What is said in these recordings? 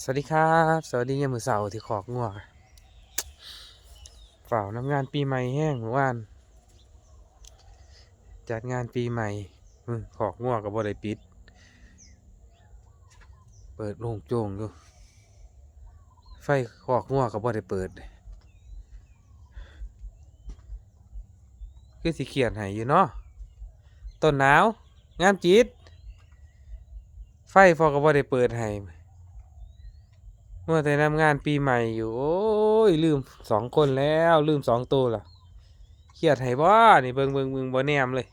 สวัสดีครับ สวัสดียามมือเสาร์ที่ขอกงัวฝ่าวน้ำงานปีใหม่แห้งเมื่อวาน จัดงานปีใหม่มขอกงัวกับบ่ได้ปิด เปิดโล่งโจงอยู่ ไฟขอกงัวกับบ่ได้เปิด คือสิเขียนให้อยู่เนาะ ต้นหนาว งามจิตไฟฟอกับบ่ได้เปิดให้ มื่อแต่นำงานปีใหม่อยู่ โอ้ย ลืมสองคนแล้ว ลืมสองตัวละเครียดให้บ่นี่เบิงเบิงเบิงบ่แนมเลย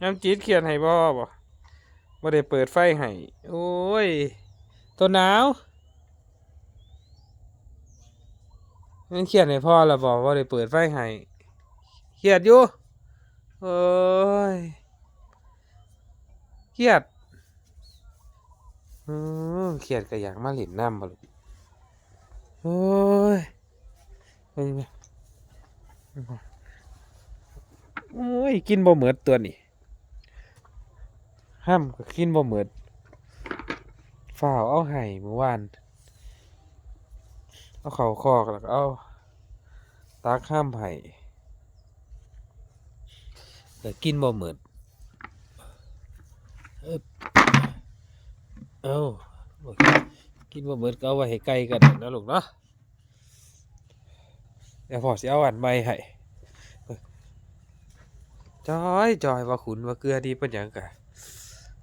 น้ำจีดเครียดให้บ่บ่บ่ได้เปิดไฟให้โอ้ย ตัวหนาวมันเครียดให้พ่อละบ่บ่ได้เปิดไฟให้เครียดอยู่โอ้ยเครียด อืมเครียดก็อยากมาเล่นน้ำบ่ลูกโอ้ยไปไหมโอ้ย กินบ่เหมือดตัวนี้ห้ามก็กินบ่เหมือดฝ่าวเอาไห้เมื่อวาน เอาเข่าคอกแล้วก็เอาตาข้ามไห้แต่กินบ่เหมือด เอ้ากินบ่เบิดก็เอาไว้ให้ไกลกันนะลูกเนาะเดี๋ยวพอสิเอาอันใหม่ให้จอยจอยว่าขุนว่าเกลือดีเป็นหยังกะ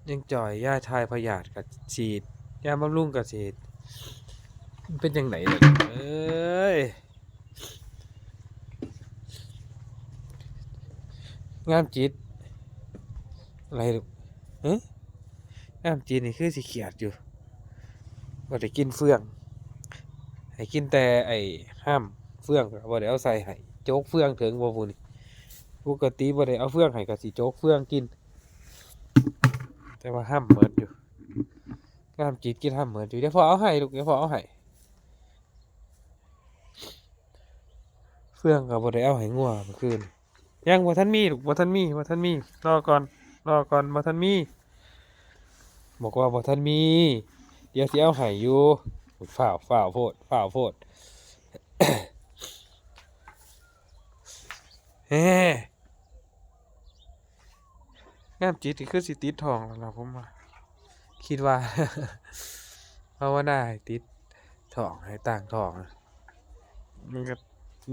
ยังจอยยาทายพยาธิกับฉีดยาบำรุงกับฉีดมันเป็นยังไงล่ะเอ้ยงามจิตอะไรลูกเอ๊ะ น้ำจีนนี่คือสิเขียดอยู่บ่ได้กินเฟืองให้กินแต่ไอ้ห้ามเฟืองก็บ่ได้เอาใส่ให้โจ๊กเฟืองถึงบ่บุนี่ปกติบ่ได้เอาเฟืองให้ก็สิโจ๊กเฟืองกิน แต่ว่าห้ามเหมือนอยู่น้ำจีนกินห้ามเหมือนอยู่เดี๋ยวพอเอาให้ลูกเดี๋ยวพอเอาให้เฟืองก็บ่ได้เอาให้งัวเมื่อคืนยังบ่ทันมีลูกบ่ทันมีบ่ทันมีรอก่อนรอก่อนบ่ทันมี บอกว่าบ่ท่านมี เดี๋ยวสิเอาให้อยู่ฝ่าวฝ่าวโพดฝ่าวโพดเฮ้งามจิตคือสิติดทองแล้วล่ะผมว่าคิดว่าภาวนาให้ติดทองให้ต่างทองมันก็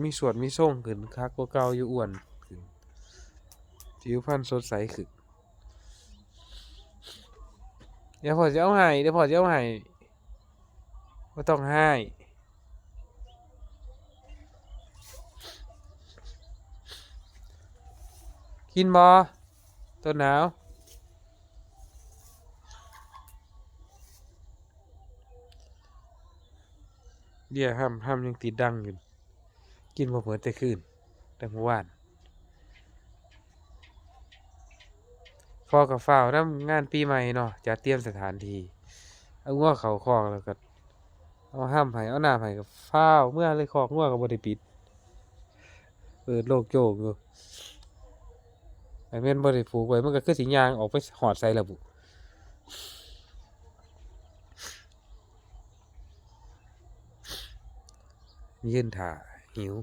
มีส่วนมีส่งขึ้นคักกว่าเก่าอยู่อ้วนขึ้นผิวพรรณสดใสขึ้น เดี๋ยวพอจะเอาให้เดี๋ยวพอจะเอาให้ไม่ต้องให้กินบอต้นหนาวเดี๋ยวห้ามห้ามยังติดดังอยู่กินบ่เหมือนแต่คืนแต่เมื่อวาน อกับฝ้าวน้ำงานปีใหม่เนาะจะเตรียมสถานที่เอางัวเขาคอกแล้วก็เอาห้ามให้เอาหน้ำให้กับฝ้าวเมื่อเลยคอกงัวกับบริปิดเปิดโลกโจกอยู่ไอ้แม่นบริผูกไว้มันก็คือสิยางออกไปหอดใส่ระบุยืนถ่าหิว